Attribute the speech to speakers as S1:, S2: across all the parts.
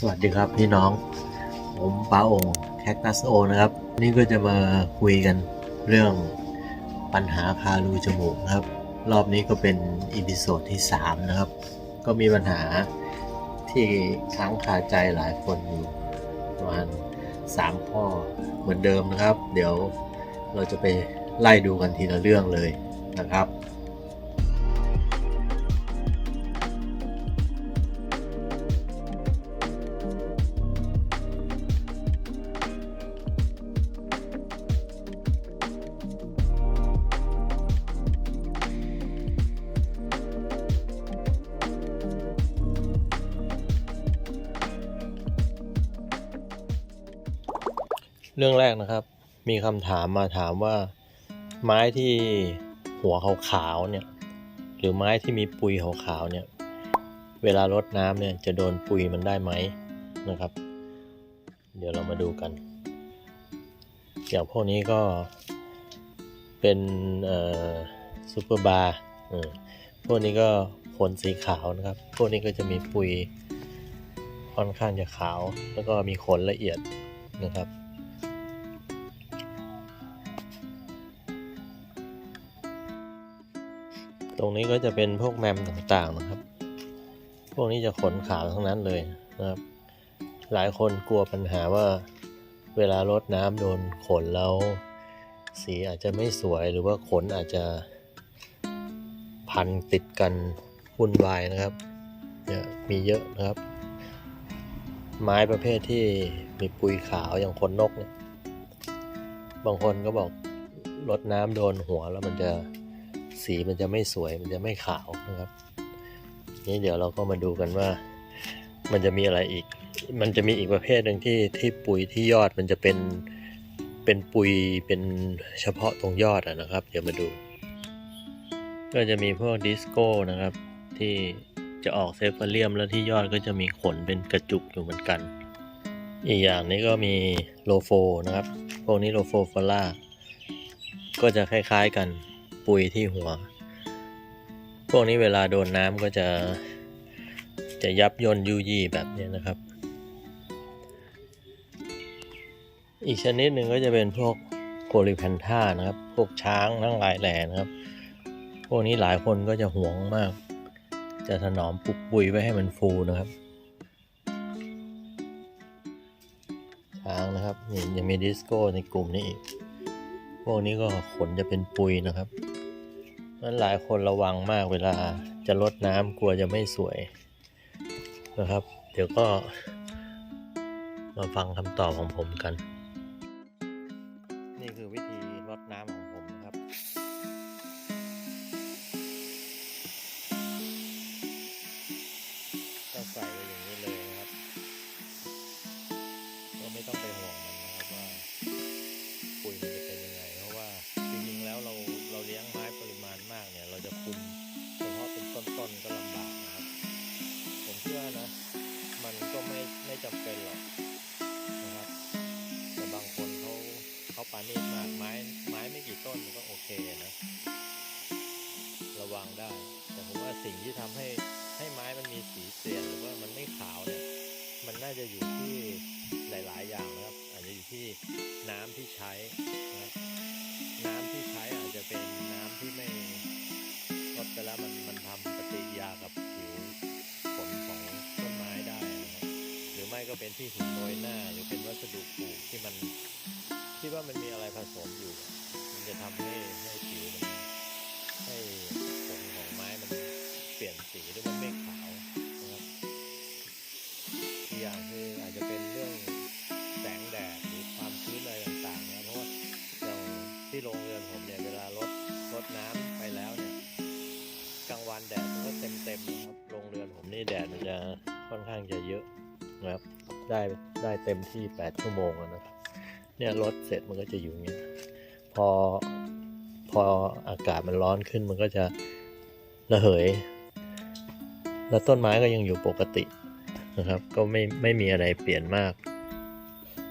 S1: สวัสดีครับพี่น้อง ผมป้าองค์แคคตัสโอนะครับ นี่ก็จะมาคุยกันเรื่องปัญหาคารูจมูกนะครับ รอบนี้ก็เป็นอีพิโซดที่ 3 นะครับ ก็มีปัญหาที่ค้างคาใจหลายคนอยู่ประมาณ3ข้อเหมือนเดิมนะครับ เดี๋ยวเราจะไปไล่ดูกันทีละเรื่องเลยนะครับ เรื่องแรกนะครับ มีคำถามมาถามว่า ไม้ที่หัวขาวๆเนี่ย หรือไม้ที่มีปุยขาวๆเนี่ย เวลารดน้ำเนี่ยจะโดนปุยมันได้ไหมนะครับ เดี๋ยวเรามาดูกัน อย่างพวกนี้ก็เป็นซูเปอร์บาร์พวกนี้ก็ขนสีขาวนะครับ พวกนี้ก็จะมีปุยค่อนข้างจะขาว แล้วก็มีขนละเอียดนะครับ ตรงนี้ก็จะเป็นพวกแมมต่างๆนะครับ พวกนี้จะขนขาวทั้งนั้นเลยนะครับ หลายคนกลัวปัญหาว่าเวลารดน้ำโดนขนแล้ว สีอาจจะไม่สวยหรือว่าขนอาจจะพันติดกันวุ่นวายนะครับเนี่ยมีเยอะนะครับ ไม้ประเภทที่มีปุยขาวอย่างขนนกเนี่ยบางคนก็บอกรดน้ำโดนหัวแล้วมันจะ สีมันจะไม่สวยมันจะไม่ขาวนะครับนี่เดี๋ยวเราก็มาดูกันว่า มันจะมีอะไรอีก มันจะมีอีกประเภทหนึ่งที่ที่ปุ๋ยที่ยอดมันจะเป็นเป็นปุยเป็นเฉพาะตรงยอดอะนะครับ เดี๋ยวมาดู ก็จะมีพวกดิสโก้นะครับ ที่จะออกเซฟเฟอเรียมแล้วที่ยอดก็จะมีขนเป็นกระจุกอยู่เหมือนกัน อีกอย่างนี้ก็มีโลโฟนะครับ พวกนี้โลโฟฟอล่าก็จะคล้ายๆกัน ปุยที่หัว พวกนี้เวลาโดนน้ำก็จะจะยับย่นยุยี่แบบนี้นะครับ อีกชนิดหนึ่งก็จะเป็นพวกโคลิแพนท่านะครับ พวกช้างทั้งหลายแหล่นะครับ พวกนี้หลายคนก็จะหวงมาก จะถนอมปุกปุยไว้ให้มันฟูนะครับช้างนะครับนี่ยังมีดิสโก้ในกลุ่มนี้อีก พวกนี้ก็ขนจะเป็นปุยนะครับ นั้นหลายคนระวังมากเวลาจะลดน้ำกลัวจะไม่สวยนะครับ เดี๋ยวก็มาฟังคำตอบของผมกัน นี่คือวิธีลดน้ำ สิ่งที่ทำให้ให้ไม้มันมีสีเปลี่ยนหรือว่ามันไม่ขาวเนี่ย มันน่าจะอยู่ที่หลาย ๆ อย่างนะครับ อาจจะอยู่ที่น้ำที่ใช้นะครับน้ำที่ใช้อาจจะเป็นน้ำที่ไม่รดไปแล้วมันมันทำปฏิกิริยากับผิวผลของต้นไม้ได้นะครับหรือไม่ก็เป็นที่หินโรยหน้า หรือเป็นวัสดุปลูกที่มันคิดว่ามันมีอะไรผสมอยู่ มันจะทำให้ให้ผิวมัน เต็มนะครับโรงเรือนผมนี่แดดมันจะค่อนข้างจะเยอะนะครับ ได้ได้เต็มที่ 8 ชั่วโมงแล้วนะครับ เนี่ยรดเสร็จมันก็จะอยู่อย่างเงี้พอพออากาศมันร้อนขึ้นมันก็จะระเหย แล้วต้นไม้ก็ยังอยู่ปกตินะครับ ก็ไม่ไม่มีอะไรเปลี่ยนมาก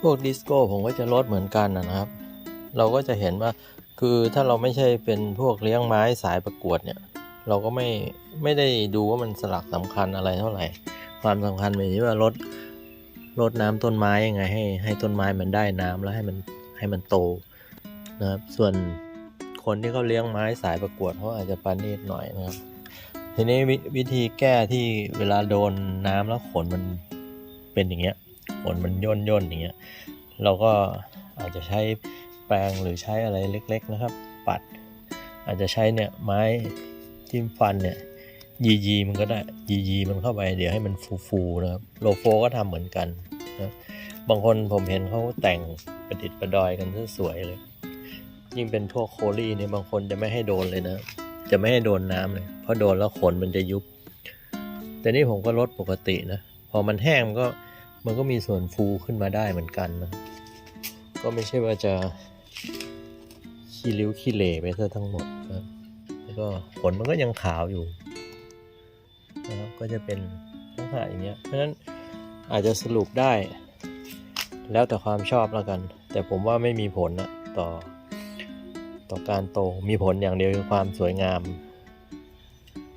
S1: พวกดิสโก้ผมก็จะลดเหมือนกันนะครับ เราก็จะเห็นว่าคือถ้าเราไม่ใช่เป็นพวกเลี้ยงไม้สายประกวดเนี่ย เราก็ไม่ไม่ได้ดูว่ามันสลักสำคัญอะไรเท่าไหร่ ความสำคัญมันอยู่ที่ว่ารถรดน้ำต้นไม้ยังไง ให้ให้ต้นไม้มันได้น้ำแล้วให้มันให้มันโตนะครับ ส่วนคนที่เขาเลี้ยงไม้สายประกวดเขาอาจจะปานีตหน่อยนะครับ ทีนี้ววิธีแก้ที่เวลาโดนน้ำแล้วขนมันเป็นอย่างเงี้ยขนมันย่นย่นอย่างเงี้ยเราก็อาจจะใช้แปรงหรือใช้อะไรเล็ก ๆนะครับ ปัด อาจจะใช้เนี่ยไม้ จิ้มฟันเนี่ยยียีมันก็ได้ยียีมันเข้าไปเดี๋ยวให้มันฟูๆนะครับโลโฟก็ทำเหมือนกันนะบางคนผมเห็นเขาแต่งประดิษฐ์ประดอยกันสวยๆเลย ยิ่งเป็นพวกโคลี่เนี่ยบางคนจะไม่ให้โดนเลยนะ จะไม่ให้โดนน้ำเลย เพราะโดนแล้วขนมันจะยุบ แต่นี่ผมก็ลดปกตินะ พอมันแห้งมันก็มันก็มีส่วนฟูขึ้นมาได้เหมือนกันนะ ก็ไม่ใช่ว่าจะขี้ริ้วขี้เหร่ไปซะทั้งหมดนะ แล้วก็ขนมันก็ยังขาวอยู่นะครับก็จะเป็นลักษณะอย่างเงี้ยเพราะฉะนั้นอาจจะสรุปได้ แล้วแต่ความชอบแล้วกัน แต่ผมว่าไม่มีผลนะต่อ ต่อการโตมีผลอย่างเดียวคือความสวยงาม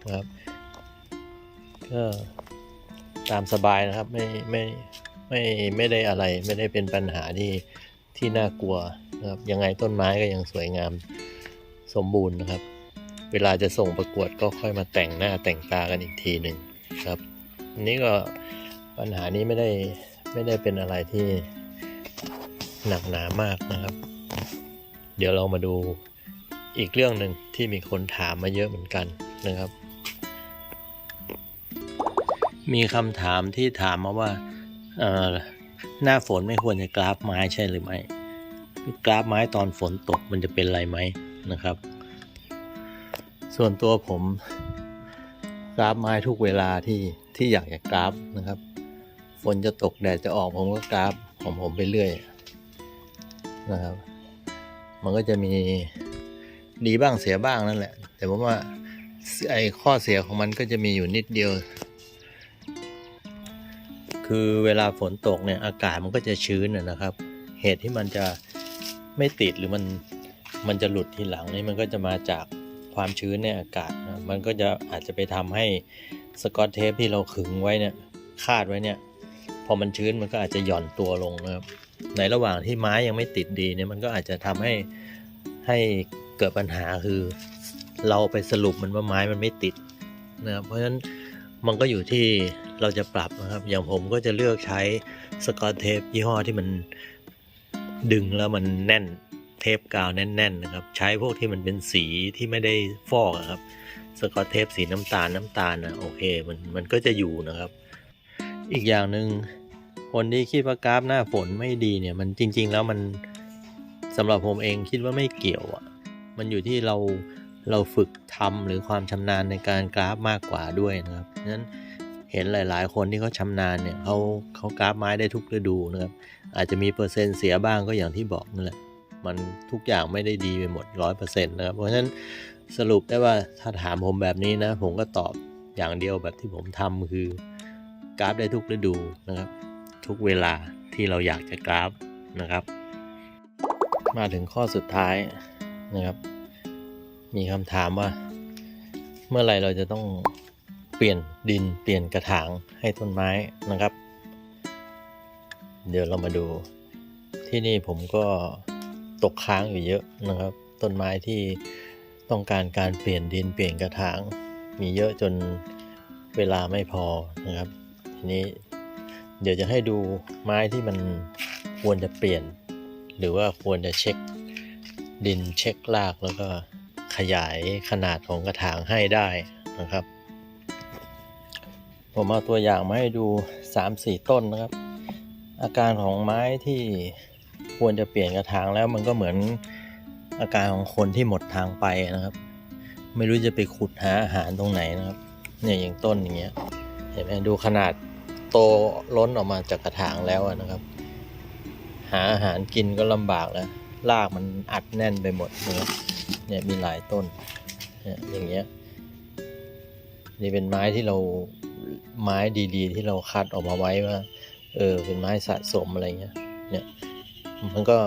S1: นะครับก็ตามสบายนะครับไม่ไม่ไม่ไม่ได้อะไรไม่ได้เป็นปัญหาที่ที่น่ากลัวนะครับยังไงต้นไม้ก็ยังสวยงามสมบูรณ์นะครับ เวลาจะส่งประกวดก็ค่อยมาแต่งหน้าแต่งตากันอีกทีหนึ่งครับอันนี้ก็ปัญหานี้ไม่ได้ไม่ได้เป็นอะไรที่หนักหนามากนะครับ เดี๋ยวเรามาดูอีกเรื่องหนึ่งที่มีคนถามมาเยอะเหมือนกันนะครับ มีคำถามที่ถามมาว่าเออหน้าฝนไม่ควรจะกราฟไม้ใช่หรือไม่กราฟไม้ตอนฝนตกมันจะเป็นอะไรไหมนะครับ ส่วนตัวผมกราฟไม้ทุกเวลาที่ที่อยากจะกราฟนะครับ ฝนจะตกแดดจะออกผมก็กราฟของผมไปเรื่อยนะครับ มันก็จะมีดีบ้างเสียบ้างนั่นแหละ แต่ผมว่าไอ้ข้อเสียของมันก็จะมีอยู่นิดเดียว คือเวลาฝนตกเนี่ยอากาศมันก็จะชื้นนะนะครับ เหตุที่มันจะไม่ติดหรือมันมันจะหลุดทีหลังนี่มันก็จะมาจาก ความชื้นในอากาศนะมันก็จะอาจจะไปทำให้สกอตเทปที่เราขึงไว้เนี่ยคาดไว้เนี่ยพอมันชื้นมันก็อาจจะหย่อนตัวลงนะครับในระหว่างที่ไม้ยังไม่ติดดีเนี่ยมันก็อาจจะทำให้ให้เกิดปัญหาคือ เราไปสรุปมันว่าไม้มันไม่ติดนะครับเพราะฉะนั้นมันก็อยู่ที่เราจะปรับนะครับ อย่างผมก็จะเลือกใช้สกอตเทปยี่ห้อที่มันดึงแล้วมันแน่น เทปกาวแน่นๆนะครับ ใช้พวกที่มันเป็นสีที่ไม่ได้ฟอกครับ สกอตเทปสีน้ำตาลน้ำตาลนะโอเคมันมันก็จะอยู่นะครับ อีกอย่างหนึ่งคนที่คิดว่ากราฟหน้าฝนไม่ดีเนี่ยมันจริง ๆ แล้วมันสำหรับผมเองคิดว่าไม่เกี่ยวอะมันอยู่ที่เราเราฝึกทำหรือความชำนาญในการกราฟมากกว่าด้วยนะครับฉะนั้นเห็นหลาย ๆ คนที่เขาชำนาญเนี่ยเขาเขากราฟไม้ได้ทุกฤดูนะครับ อาจจะมีเปอร์เซ็นต์เสียบ้างก็อย่างที่บอกนั่นแหละ มันทุกอย่างไม่ได้ดีไปหมดร้อยเปอร์เซ็นต์นะครับ เพราะฉะนั้นสรุปได้ว่าถ้าถามผมแบบนี้นะ ผมก็ตอบอย่างเดียวแบบที่ผมทำคือกราฟได้ทุกฤดูนะครับ ทุกเวลาที่เราอยากจะกราฟนะครับ มาถึงข้อสุดท้ายนะครับ มีคำถามว่า เมื่อไหร่เราจะต้องเปลี่ยนดินเปลี่ยนกระถางให้ต้นไม้นะครับ เดี๋ยวเรามาดูที่นี่ผมก็ ตกค้างอยู่เยอะนะครับ ต้นไม้ที่ต้องการการเปลี่ยนดินเปลี่ยนกระถาง มีเยอะจนเวลาไม่พอนะครับ ทีนี้เดี๋ยวจะให้ดูไม้ที่มันควรจะเปลี่ยน หรือว่าควรจะเช็คดินเช็ครากแล้วก็ขยายขนาดของกระถางให้ได้นะครับ ผมเอาตัวอย่างมาให้ดู 3-4 ต้นนะครับ อาการของไม้ที่ ควรจะเปลี่ยนกระถางแล้วมันก็เหมือนอาการของคนที่หมดทางไปนะครับ ไม่รู้จะไปขุดหาอาหารตรงไหนนะครับ เนี่ยอย่างต้นอย่างเงี้ยเห็นไหมดูขนาดโตล้นออกมาจากกระถางแล้วนะครับ หาอาหารกินก็ลำบากแล้วรากมันอัดแน่นไปหมดนะครับเนี่ยมีหลายต้นเนี่ยอย่างเงี้ยนี่เป็นไม้ที่เราไม้ดีๆ ที่เราคัดออกมาไว้ว่า เออเป็นไม้สะสมอะไรเงี้ยเนี่ย มันก็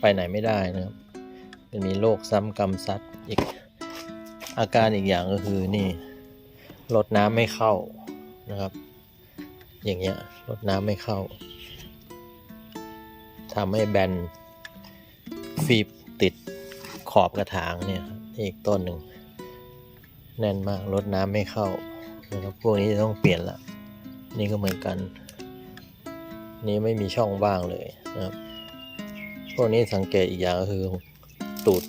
S1: ไปไหนไม่ได้นะครับมันมีโรคซ้ำกรรมซัดอีกอาการอีกอย่างก็คือนี่รดน้ำไม่เข้านะครับ อย่างเงี้ยรดน้ำไม่เข้าทำให้แบนฟีบติดขอบกระถางเนี่ยอีกต้นหนึ่งแน่นมากรดน้ำไม่เข้านะครับพวกนี้จะต้องเปลี่ยนละนี่ก็เหมือนกัน นี่ไม่มีช่องว่างเลยนะครับ พวกนี้สังเกตอีกอย่างก็คือตูด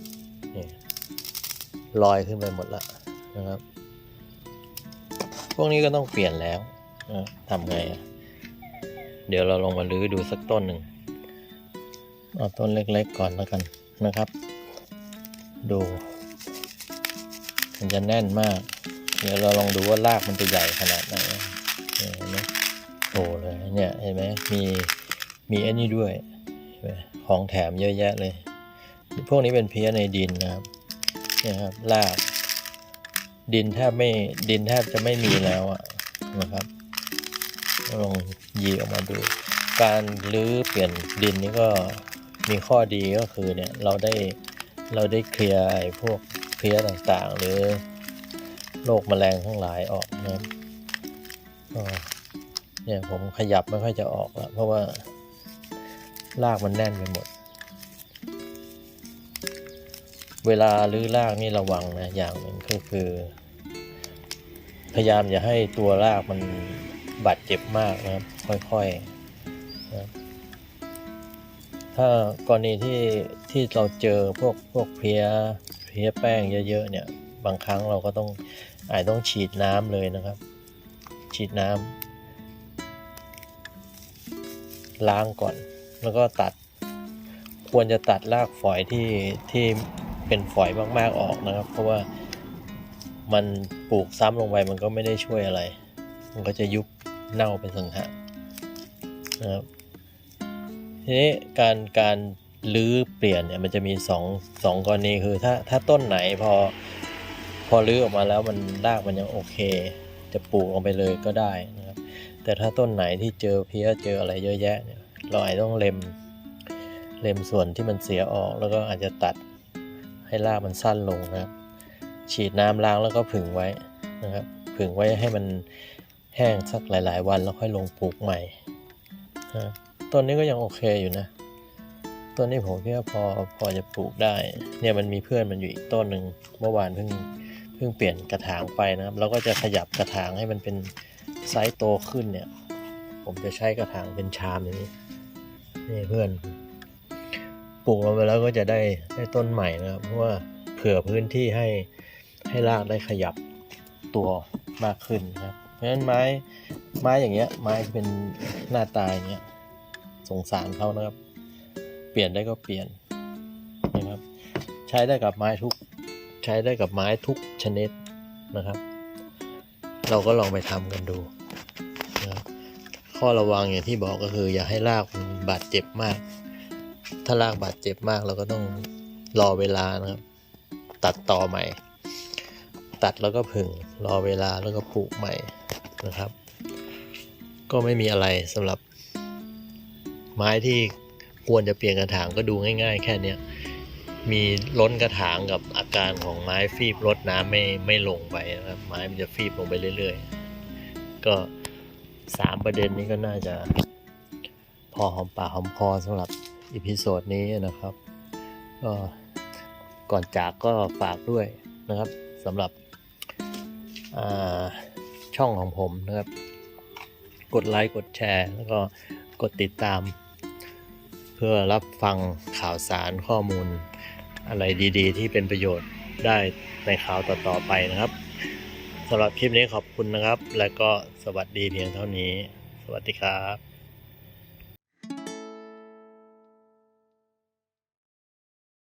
S1: ลอยขึ้นไปหมดละนะครับ พวกนี้ก็ต้องเปลี่ยนแล้วนะทำไงอะเดี๋ยวเราลองมาลื้อดูสักต้นหนึ่งเอาต้นเล็กๆก่อนแล้วกันนะครับ ดู มันจะแน่นมาก เดี๋ยวเราลองดูว่ารากมันจะใหญ่ขนาดไหนเห็นไหมโอ้เลยเนี่ยเห็นไหมมีมีอ้นี่ด้วยเห็นไหม ของแถมเยอะแยะเลย พวกนี้เป็นเพี้ยในดินนะครับเนี่ยครับรากดินแทบไม่ดินแทบจะไม่มีแล้วอะนะครับลองยีออกมาดู การรื้อเปลี่ยนดินนี่ก็มีข้อดีก็คือเนี่ยเราได้เราได้เคลียร์ไอ้พวกเพี้ยต่างๆ หรือโรคแมลงทั้งหลายออกนะเนี่ยผมขยับไม่ค่อยจะออกละเพราะว่า รากมันแน่นไปหมด เวลาลื้อรากนี่ระวังนะ อย่างหนึ่งก็คือ พยายามอย่าให้ตัวรากมันบาดเจ็บมากนะครับ ค่อยๆนะถ้ากรณีที่ที่เราเจอพวกพวกเพี้ยเพี้ยแป้งเยอะๆเนี่ย บางครั้งเราก็ต้องอาจต้องฉีดน้ำเลยนะครับ ฉีดน้ำล้างก่อน แล้วก็ตัด ควรจะตัดรากฝอยที่ที่เป็นฝอยมาก ๆออกนะครับ เพราะว่ามันปลูกซ้ำลงไปมันก็ไม่ได้ช่วยอะไร มันก็จะยุบเน่าเป็นสังหารนะครับทีนี้การการรื้อเปลี่ยนเนี่ยมันจะมีสองสองกรณีคือถ้าถ้าต้นไหนพอพอรื้อออกมาแล้วมันรากมันยังโอเค จะปลูกลงไปเลยก็ได้นะครับ แต่ถ้าต้นไหนที่เจอเพี้ยเจออะไรเยอะแยะเนี่ย เราอาจต้องเล็ม เล็มส่วนที่มันเสียออกแล้วก็อาจจะตัดให้รากมันสั้นลงนะครับ ฉีดน้ำล้างแล้วก็ผึ่งไว้นะครับ ผึ่งไว้ให้มันแห้งสักหลาย ๆ วันแล้วค่อยลงปลูกใหม่นะต้นนี้ก็ยังโอเคอยู่นะต้นนี้ผมคิดว่าพอพอจะปลูกได้ เนี่ยมันมีเพื่อนมันอยู่อีกต้นหนึ่งเมื่อวานเพิ่งเพิ่งเปลี่ยนกระถางไปนะครับเราก็จะขยับกระถางให้มันเป็นไซส์โตขึ้นเนี่ย ผมจะใช้กระถางเป็นชามอย่างนี้ นี่เพื่อน ปลูกลงไปแล้วก็จะได้ได้ต้นใหม่นะครับ เพราะว่าเผื่อพื้นที่ให้ให้รากได้ขยับตัวมากขึ้นนะครับ เพราะฉะนั้นไม้ไม้อย่างเงี้ย ไม้ที่เป็นหน้าตาอย่างเงี้ยสงสารเขานะครับ เปลี่ยนได้ก็เปลี่ยนนะครับ ใช้ได้กับไม้ทุกใช้ได้กับไม้ทุกชนิดนะครับ เราก็ลองไปทำกันดูนะข้อระวังอย่างที่บอกก็คือ อย่าให้รากมัน บาดเจ็บมาก ถ้ารากบาดเจ็บมากเราก็ต้องรอเวลานะครับ ตัดต่อใหม่ ตัดแล้วก็ผึ่งรอเวลาแล้วก็ปลูกใหม่นะครับ ก็ไม่มีอะไรสำหรับ ไม้ที่ควรจะเปลี่ยนกระถางก็ดูง่าย ๆ แค่นี้มีล้นกระถางกับอาการของไม้ฟีบรดน้ำไม่ไม่ลงไปนะครับ ไม้มันจะฟีบลงไปเรื่อย ๆ ก็สามประเด็นนี้ก็น่าจะ พอหอมปากหอมคอสำหรับอีพิโซดนี้นะครับก็ก่อนจากก็ฝากด้วยนะครับสำหรับช่องของผมนะครับ กดไลค์กดแชร์แล้วก็กดติดตาม เพื่อรับฟังข่าวสารข้อมูลอะไรดีๆ ที่เป็นประโยชน์ได้ในข่าวต่อๆไปนะครับสำหรับคลิปนี้ขอบคุณนะครับ และก็สวัสดีเพียงเท่านี้ สวัสดีครับ